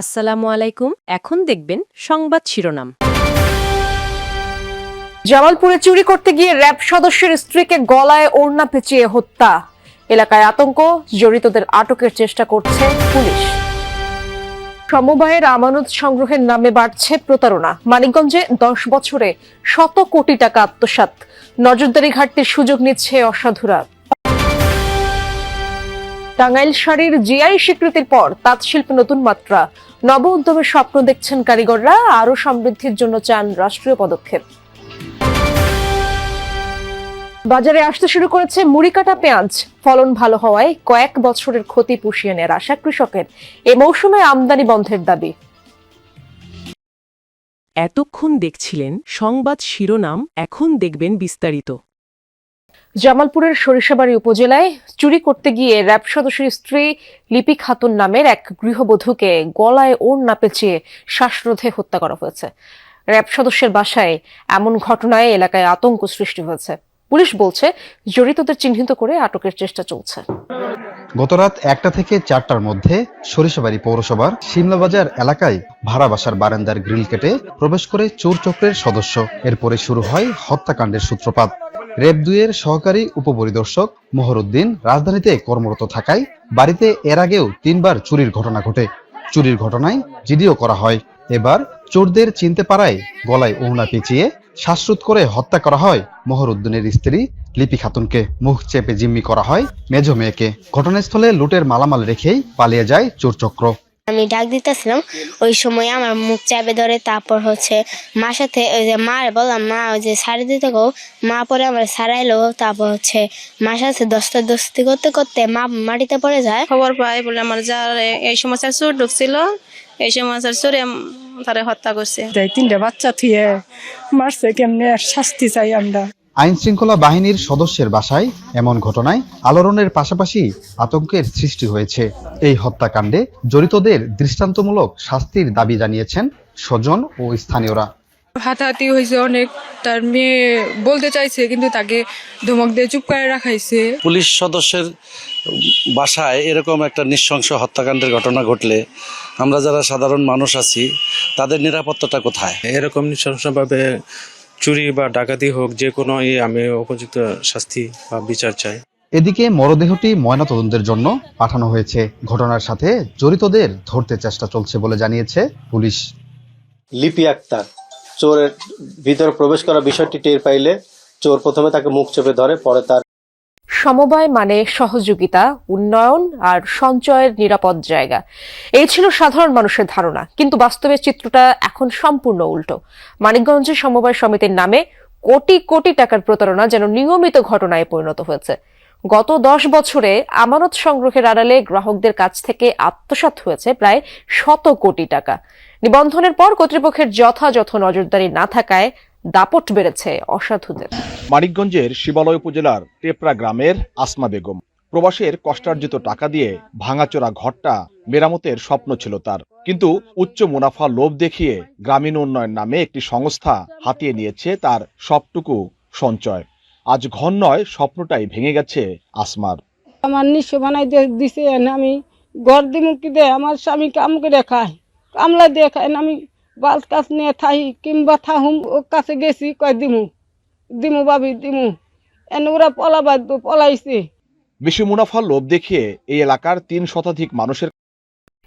আসসালামু আলাইকুম। এখন দেখবেন সংবাদ শিরোনাম। জামালপুরে চুরি করতে গিয়ে র্যাব সদস্যের স্ত্রীকে গলায় ওড়না পেঁচিয়ে হত্যা। এলাকায় আতঙ্ক, জড়িতদের আটকের চেষ্টা করছে পুলিশ। সমবায়ের আমানত সংগ্রহের নামে বাড়ছে প্রতারণা। মানিকগঞ্জে দশ বছরে শত কোটি টাকা আত্মসাৎ। নজরদারি ঘাটতির সুযোগ নিচ্ছে অসাধুরা। টাঙ্গাইল শাড়ির জিআই স্বীকৃতির পর তাঁত শিল্পে নতুন মাত্রা। নব উদ্যমের স্বপ্ন দেখছেন কারিগররা, আরও সমৃদ্ধির জন্য চান রাষ্ট্রীয় পদক্ষেপ। বাজারে আসতে শুরু করেছে মুড়ি কাটা পেঁয়াজ। ফলন ভালো হওয়ায় কয়েক বছরের ক্ষতি পুষিয়ে নেয়ার আশা কৃষকের। এ মৌসুমে আমদানি বন্ধের দাবি। এতক্ষণ দেখছিলেন সংবাদ শিরোনাম, এখন দেখবেন বিস্তারিত। জামালপুরের সরিষাবাড়ি উপজেলায় চুরি করতে গিয়ে র্যাব সদস্যের স্ত্রী লিপি খাতুন নামের এক গৃহবধূকে গলায় ওড় না পেঁচিয়ে শ্বাসরোধে হত্যা করা হয়েছে। র্যাব সদস্যের বাসায় এমন ঘটনায় এলাকায় আতঙ্ক সৃষ্টি হয়েছে। পুলিশ বলছে, জড়িতদের চিহ্নিত করে আটকের চেষ্টা চলছে। গতরাত একটা থেকে চারটার মধ্যে সরিষাবাড়ি পৌরসভার সিমলাবাজার এলাকায় ভাড়া বাসার বারান্দার গ্রিল কেটে প্রবেশ করে চোর চক্রের সদস্য। এরপরে শুরু হয় হত্যাকাণ্ডের সূত্রপাত। রেব দুইয়ের সহকারী উপপরিদর্শক মোহরুদ্দিন রাজধানীতে কর্মরত থাকায় বাড়িতে এর আগেও তিনবার চুরির ঘটনা ঘটে। চুরির ঘটনায় জিডিও করা হয়। এবার চোরদের চিনতে পারায় গলায় ওড়না পেঁচিয়ে শ্বাসরোধ করে হত্যা করা হয় মোহরুদ্দিনের স্ত্রী লিপি খাতুনকে। মুখ চেপে জিম্মি করা হয় মেজ মেয়েকে। ঘটনাস্থলে লুটের মালামাল রেখেই পালিয়ে যায় চোরচক্র। আমি ডাক দিতেছিলাম ওই সময় আমার মুখ চাপে ধরে তারপর হচ্ছে মার সাথে ওই যে মা বললাম মা ওই যে সারি দিতে গো। মা পরে আমার সারাইলো তারপর হচ্ছে মার সাথে দস্তা দস্তি করতে করতে মা মাটিতে পড়ে যায়। খবর পাই বলে আমার যার এই সমস্যার সুর ঢুকছিল এই সমস্যার সুরে তারে হত্যা করছে। তিনটা বাচ্চা থুয়ে মারছে কেমনে আর শাস্তি চাই আমরা? আইন শৃঙ্খলা বাহিনীর সদস্যের বাসায় এমন ঘটনায় আলোড়নের পাশাপাশি আতঙ্কের সৃষ্টি হয়েছে। এই হত্যাকাণ্ডে জড়িতদের দৃষ্টান্তমূলক শাস্তির দাবি জানিয়েছেন স্বজন ও স্থানীয়রা। হাতাহাতি হয়েছে অনেক। তার মেয়ে বলতে চাইছে কিন্তু তাকে ধমক দিয়ে চুপ করে রাখাইছে। পুলিশ সদস্যের বাসায় এরকম একটা নৃশংস হত্যাকাণ্ডের ঘটনা ঘটলে আমরা যারা সাধারণ মানুষ আছি তাদের নিরাপত্তাটা কোথায়? এরকম নৃশংসভাবে চুরি বা ডাকাতি হোক যে কোনো আমি উপযুক্ত শাস্তি বা বিচার চাই। এদিকে মরদেহটি ময়না ময়নাতদন্তের জন্য পাঠানো হয়েছে। ঘটনার সাথে জড়িতদের ধরতে চেষ্টা চলছে বলে জানিয়েছে পুলিশ। লিপি আক্তার চোরের ভিতরে প্রবেশ করা বিষয়টি টের পাইলে চোর প্রথমে তাকে মুখ চেপে ধরে পরে তার সমবায় মানে সহযোগিতা, উন্নয়ন আর সঞ্চয়ের নিরাপদ জায়গা। এই ছিল সাধারণ মানুষের ধারণা, কিন্তু বাস্তবে চিত্রটা এখন সম্পূর্ণ উল্টো। মানিকগঞ্জে সমবায় সমিতির নামে কোটি কোটি টাকার প্রতারণা যেন নিয়মিত ঘটনায় পরিণত হয়েছে। গত দশ বছরে আমানত সংগ্রহের আড়ালে গ্রাহকদের কাছ থেকে আত্মসাৎ হয়েছে প্রায় শত কোটি টাকা। নিবন্ধনের পর কর্তৃপক্ষের যথাযথ নজরদারি না থাকায় দাপট বেড়েছে অসাধুদের। মানিকগঞ্জের শিবালয় উপজেলার টেপরা গ্রামের আসমা বেগম। প্রবাসের কষ্টার্জিত টাকা দিয়ে ভাঙাচোরা ঘরটা মেরামতের স্বপ্ন ছিল তার। কিন্তু উচ্চ মুনাফা লোভ দেখিয়ে গ্রামীণ উন্নয়ন নামে একটি সংস্থা হাতিয়ে নিয়েছে তার সবটুকু সঞ্চয়। আজ ঘর নয় স্বপ্নটাই ভেঙে গেছে আসমার। আমার নিঃস্ব বানাই দিছে আমি ঘর দিমুকি দে? আমার স্বামী কাম করে খায়। কামলা দিয়ে খায় না আমি বাল কাছ নিয়ে থাহি কিংবা থাহুম ও কাছে গেছি কয় দিমু? দিমু ভাবি দিমু। এনে ওরা পলাবার পলাইছে। বেশি মুনাফা লোভ দেখিয়ে এই এলাকার তিন শতাধিক মানুষের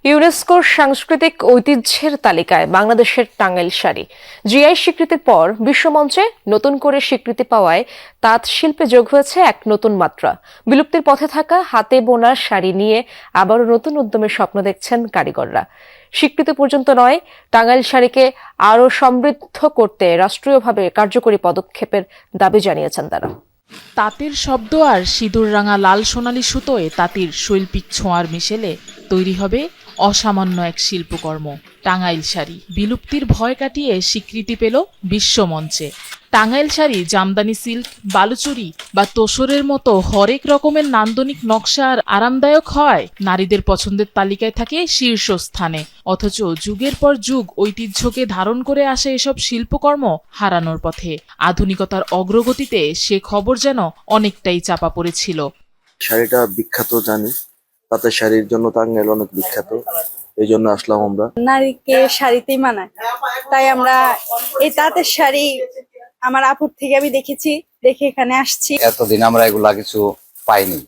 ইউনেস্কোর সাংস্কৃতিক ঐতিহ্যের তালিকায় বাংলাদেশের টাঙ্গাইল শাড়ি। জিআই স্বীকৃতির পর বিশ্বমঞ্চে নতুন করে স্বীকৃতি পাওয়ায় তাঁত শিল্পে যোগ হয়েছে এক নতুন মাত্রা। বিলুপ্তির পথে থাকা হাতে বোনা শাড়ি নিয়ে আবারও নতুন উদ্যমের স্বপ্ন দেখছেন কারিগররা। স্বীকৃতি পর্যন্ত নয়। টাঙ্গাইল শাড়িকে আরও সমৃদ্ধ করতে রাষ্ট্রীয়ভাবে কার্যকরী পদক্ষেপের দাবি জানিয়েছেন তারা। তাঁতের শব্দ আর সিঁদুর রাঙা লাল সোনালি সুতোয় তাঁতির শৈল্পিক ছোঁয়ার মিশেলে তৈরি হবে অসামান্য এক শিল্পকর্ম। টাঙ্গাইল শাড়ি বিলুপ্তির ভয় কাটিয়ে স্বীকৃতি পেল বিশ্বমঞ্চে। টাঙ্গাইল শাড়ি জামদানি সিল্ক বালুচুরি বা তোসরের মতো হরেক রকমের নান্দনিক নকশা আর আরামদায়ক হয়। নারীদের পছন্দের তালিকায় থাকে শীর্ষস্থানে। অথচ যুগের পর যুগ ঐতিহ্যকে ধারণ করে আসে এসব শিল্পকর্ম হারানোর পথে। আধুনিকতার অগ্রগতিতে সে খবর যেন অনেকটাই চাপা পড়েছিল। শাড়িটা বিখ্যাত জানি। তাতে শাড়ির জন্য টাঙ্গাইল অনেক বিখ্যাত। এই জন্য আসলাম আমরা। নারীকে শাড়িতেই মানায়। তাই আমরা এই তাঁতের শাড়ি আমার আপুর থেকে আমি দেখেছি দেখে এখানে আসছি। এতদিন আমরা এগুলা কিছু পাইনি।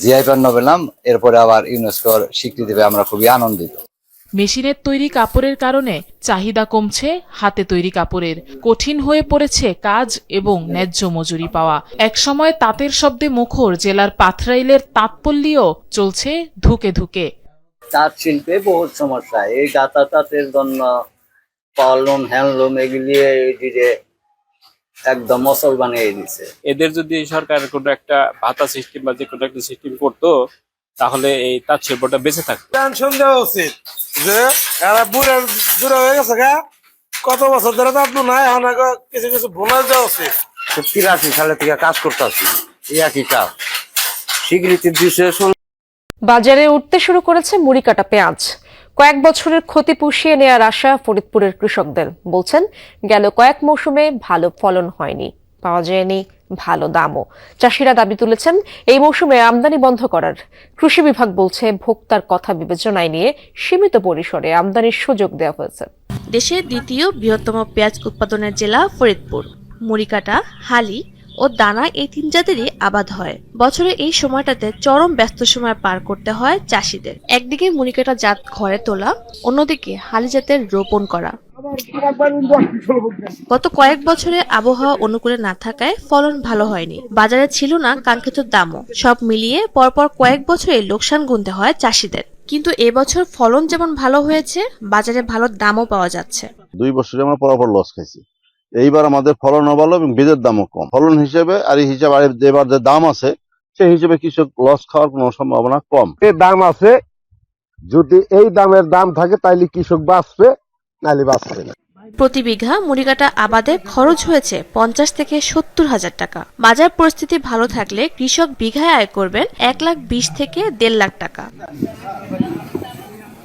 জিআই পণ্য পেলাম এরপরে আবার ইউনেস্কোর স্বীকৃতি পেয়ে আমরা খুবই আনন্দিত। মেশিনের তৈরি কাপড়ের কারণে চাহিদা কমছে হাতে তৈরি কাপড়ের। কঠিন হয়ে পড়েছে কাজ এবং ন্যায্য মজুরি পাওয়া। একসময় তাঁতের শব্দে মুখর জেলার পাথরাইলের তাঁতপল্লীও চলছে ধুকে ধুকে। তাঁত শিল্পে বহুত সমস্যা। এই দাতা তাঁতের জন্য পাওয়ারলুম হ্যান্ডলুম এগুলি যে একদম মসল বানিয়ে দিছে। এদের যদি সরকার কোনো একটা ভাতা সিস্টেম বা যে কোনো একটা সিস্টেম করতো তাহলে এই তাঁত শিল্পটা বেঁচে থাকতো। টেনশন দেওয়া উচিত যে এরা বুড়ে বুড়ে হয়ে গেছে গা। কত বছর ধরে তাপ নাই এখন কিছু কিছু বোনাস দেওয়া উচিত তিরাশি সালে থেকে কাজ করতেছি এই একই কাজ। স্বীকৃতি দিছে বাজারে উঠতে শুরু করেছে মুড়ি কাটা পেঁয়াজ। কয়েক বছরের ক্ষতি পুষিয়ে নেয়ার আশা ফরিদপুরের কৃষকদের। বলছেন, গেল কয়েক মৌসুমে ভালো ফলন হয়নি, পাওয়া যায়নি ভালো দামও। চাষিরা দাবি তুলেছেন, এই মৌসুমে আমদানি বন্ধ করার। কৃষি বিভাগ বলছে, ভোক্তার কথা বিবেচনায় নিয়ে সীমিত পরিসরে আমদানির সুযোগ দেওয়া হয়েছে। দেশের দ্বিতীয় বৃহত্তম পেঁয়াজ উৎপাদনের জেলা ফরিদপুর। মুড়িকাটা, হালি ও দানা এই তিন জাতেরই আবাদ হয়। বছরে এই সময়টাতে চরম ব্যস্ত সময় পার করতে হয় চাষিদের। একদিকে মুড়িকাটা জাত ঘরে তোলা, অন্যদিকে হালি জাতের রোপণ করা। গত কয়েক বছরে আবহাওয়া অনুকূলে না থাকায় ফলন ভালো হয়নি। বাজারে ছিল না কাঙ্ক্ষিত দামও। সব মিলিয়ে পরপর কয়েক বছরে লোকসান গুনতে হয় চাষিদের। কিন্তু এবছর ফলন যেমন ভালো হয়েছে, বাজারে ভালো দামও পাওয়া যাচ্ছে। দুই বছরে আমরা পরপর লস খাইছি। এইবার আমাদের ফলনও ভালো এবং বীজের দামও কম। ফলন হিসেবে আর এই হিসাবে আর এবার যে দাম আছে সেই হিসেবে কৃষক লস খাওয়ার কোনো সম্ভাবনা কম। এই দাম আছে যদি এই দামের দাম থাকে তাইলে কৃষক বাঁচবে নাহলে বাঁচবে না। প্রতি বিঘা মুড়িকাটা আবাদে খরচ হয়েছে পঞ্চাশ থেকে সত্তর হাজার টাকা। বাজার পরিস্থিতি ভালো থাকলে কৃষক বিঘায় আয় করবেন এক লাখ বিশ থেকে দেড় লাখ টাকা।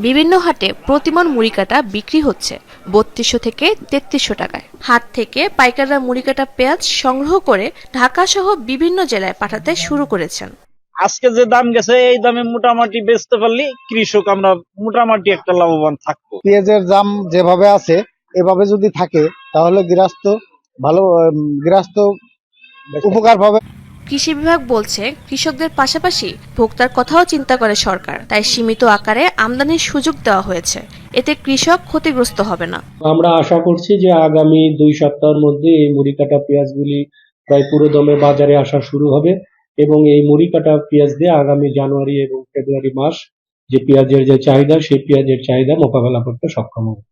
বিভিন্ন হাটে প্রতিমন মুড়িকাটা বিক্রি হচ্ছে বত্রিশশো থেকে তেত্রিশশো টাকায়। হাট থেকে পাইকাররা মুড়িকাটা পেঁয়াজ সংগ্রহ করে ঢাকা সহ বিভিন্ন জেলায় পাঠাতে শুরু করেছেন। আজকে যে দাম গেছে এই দামে মোটামুটি বেচতে পারলে কৃষক আমরা মোটামুটি একটা লাভবান থাকব। পেঁয়াজের দাম যেভাবে আছে এভাবে যদি থাকে তাহলে গৃহস্থ ভালো গৃহস্থ উপকার পাবে। কৃষি বিভাগ বলছে, কৃষকদের পাশাপাশি ভোক্তার কথাও চিন্তা করে সরকার, তাই সীমিত আকারে আমদানির সুযোগ দেওয়া হয়েছে। এতে কৃষক ক্ষতিগ্রস্ত হবে না। আমরা আশা করছি যে আগামী দুই সপ্তাহের মধ্যে এই মুড়ি কাটা পেঁয়াজগুলি প্রায় পুরো দমে বাজারে আসা শুরু হবে এবং এই মুড়ি কাটা পেঁয়াজ দিয়ে আগামী জানুয়ারি এবং ফেব্রুয়ারি মাস যে পেঁয়াজের যে চাহিদা, সেই পেঁয়াজের চাহিদা মোকাবেলা করতে সক্ষম হবে।